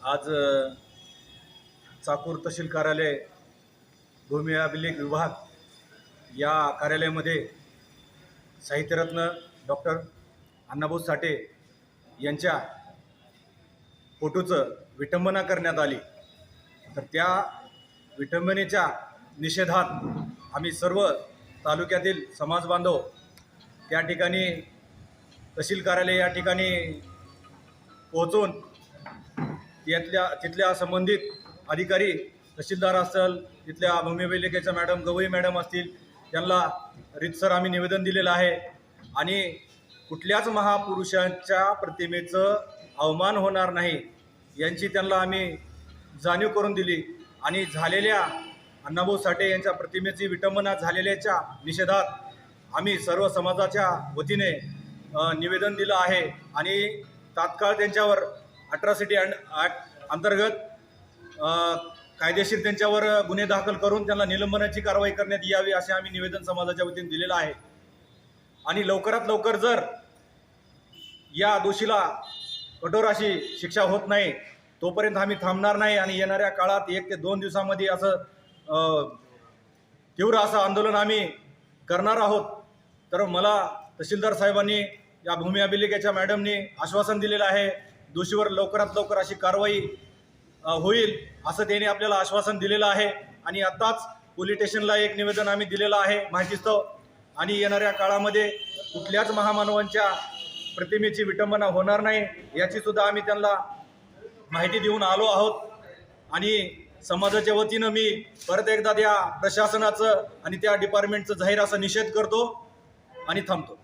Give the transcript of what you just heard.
आज चाकूर तहसील कार्यालय भूमी अभिलेख विभाग या कार्यालयामध्ये साहित्यरत्न डॉक्टर अण्णाभाऊ साठे यांच्या फोटोचं विटंबना करण्यात आली. तर त्या विटंबनेच्या निषेधात आम्ही सर्व तालुक्यातील समाज बांधव त्या ठिकाणी तहसील कार्यालय या ठिकाणी पोहोचून यातल्या तिथल्या संबंधित अधिकारी तहसीलदार असेल तिथल्या भूमिपालिकेच्या अभिलेखेच्या मॅडम गवई मॅडम असतील त्यांना रितसर आम्ही निवेदन दिलेलं आहे. आणि कुठल्याच महापुरुषांच्या प्रतिमेचं अवमान होणार नाही यांची त्यांना आम्ही जाणीव करून दिली. आणि झालेल्या अण्णाभाऊ साठे यांच्या प्रतिमेची विटंबना झालेल्याच्या निषेधात आम्ही सर्व समाजाच्या वतीने निवेदन दिलं आहे. आणि तात्काळ त्यांच्यावर अट्रॉसिटी ॲक्ट अंतर्गत कायदेशीर त्यांच्यावर गुन्हे दाखल करून त्यांना निलंबनाची कारवाई करण्यात यावी असे आम्ही निवेदन समाजाच्या वतीने दिलेलं आहे. आणि लवकरात लवकर जर या दोषीला कठोर अशी शिक्षा होत नाही तोपर्यंत आम्ही थांबणार नाही आणि येणाऱ्या काळात एक ते दोन दिवसामध्ये असं तीव्र असं आंदोलन आम्ही करणार आहोत. तर मला तहसीलदार साहेबांनी या भूमी अभिलेखाच्या मॅडमनी आश्वासन दिलेलं आहे. दोषीवर लवकरात लवकर अशी कारवाई होईल असं त्यांनी आपल्याला आश्वासन दिलेलं आहे. आणि आत्ताच पोलीस स्टेशनला एक निवेदन आम्ही दिलेलं आहे माहितीस्तव आणि येणाऱ्या काळामध्ये कुठल्याच महामानवांच्या प्रतिमेची विटंबना होणार नाही याची सुद्धा आम्ही त्यांना माहिती देऊन आलो आहोत. आणि समाजाच्या वतीनं मी परत एकदा त्या प्रशासनाचं आणि त्या डिपार्टमेंटचं जाहीर असा निषेध करतो आणि थांबतो.